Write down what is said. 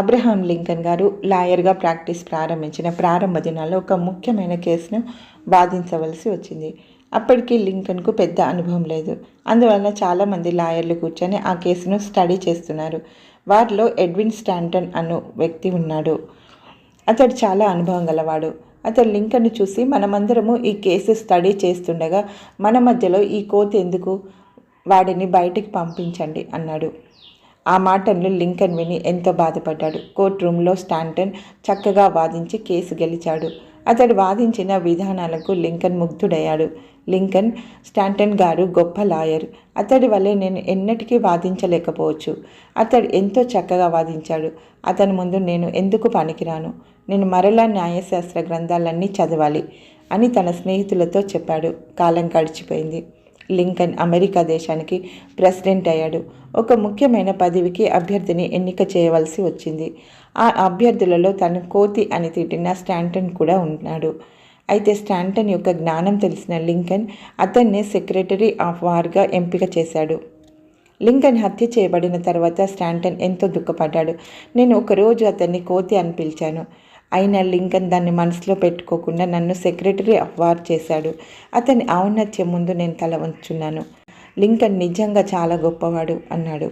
Abraham Lincoln గారు లాయర్గా practice ప్రారంభించిన ప్రారంభ దినాల్లో ఒక ముఖ్యమైన కేసును వాదించవలసి వచ్చింది. అప్పటికి లింకన్కు పెద్ద అనుభవం లేదు. అందువలన చాలామంది లాయర్లు కూర్చొని ఆ కేసును స్టడీ చేస్తున్నారు. వారిలో ఎడ్విన్ స్టాంటన్ అను వ్యక్తి ఉన్నాడు. అతడు చాలా అనుభవం గలవాడు. అతడు లింకన్ను చూసి మనమందరము ఈ కేసు స్టడీ చేస్తుండగా మన మధ్యలో ఈ కోతి ఎందుకు? వాడిని బయటికి పంపించండి అన్నాడు. ఆ మాటలను లింకన్ విని ఎంతో బాధపడ్డాడు. కోర్ట్ రూమ్లో స్టాంటన్ చక్కగా వాదించి కేసు గెలిచాడు. అతడు వాదించిన విధానాలకు లింకన్ ముగ్ధుడయ్యాడు. లింకన్ స్టాంటన్ గారు గొప్ప లాయర్. అతడి వల్లే నేను ఎన్నటికీ వాదించలేకపోవచ్చు. అతడు ఎంతో చక్కగా వాదించాడు. అతని ముందు నేను ఎందుకు పనికిరాను? నేను మరలా న్యాయశాస్త్ర గ్రంథాలన్నీ చదవాలి అని తన స్నేహితులతో చెప్పాడు. కాలం గడిచిపోయింది. లింకన్ అమెరికా దేశానికి ప్రెసిడెంట్ అయ్యాడు. ఒక ముఖ్యమైన పదవికి అభ్యర్థిని ఎన్నిక చేయవలసి వచ్చింది. ఆ అభ్యర్థులలో తన కోతి అని తిట్టిన స్టాంటన్ కూడా ఉన్నాడు. అయితే స్టాంటన్ యొక్క జ్ఞానం తెలిసిన లింకన్ అతన్ని సెక్రటరీ ఆఫ్ వార్గా ఎంపిక చేశాడు. లింకన్ హత్య చేయబడిన తర్వాత స్టాంటన్ ఎంతో దుఃఖపడ్డాడు. నేను ఒకరోజు అతన్ని కోతి అని పిలిచాను. అయినా లింకన్ దాన్ని మనసులో పెట్టుకోకుండా నన్ను సెక్రటరీ ఆఫ్ వార్ చేశాడు. అతని ఔన్నత్యం ముందు నేను తల వంచున్నాను. లింకన్ నిజంగా చాలా గొప్పవాడు అన్నాడు.